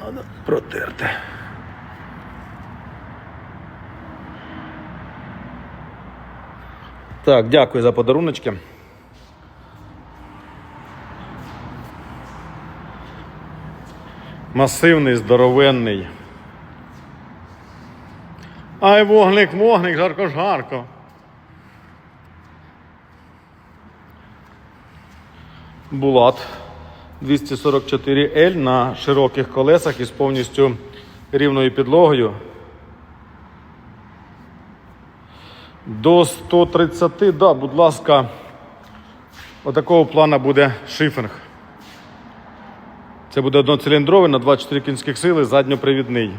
Треба протерти. Так, дякую за подаруночки. Масивний, здоровенний. Ай, вогник, вогник, жарко, жарко. Булат 244L на широких колесах із повністю рівною підлогою. До 130, да, будь ласка, отакого плана буде шифінг. Це буде одноциліндровий на 24 кінських сили, задньопривідний.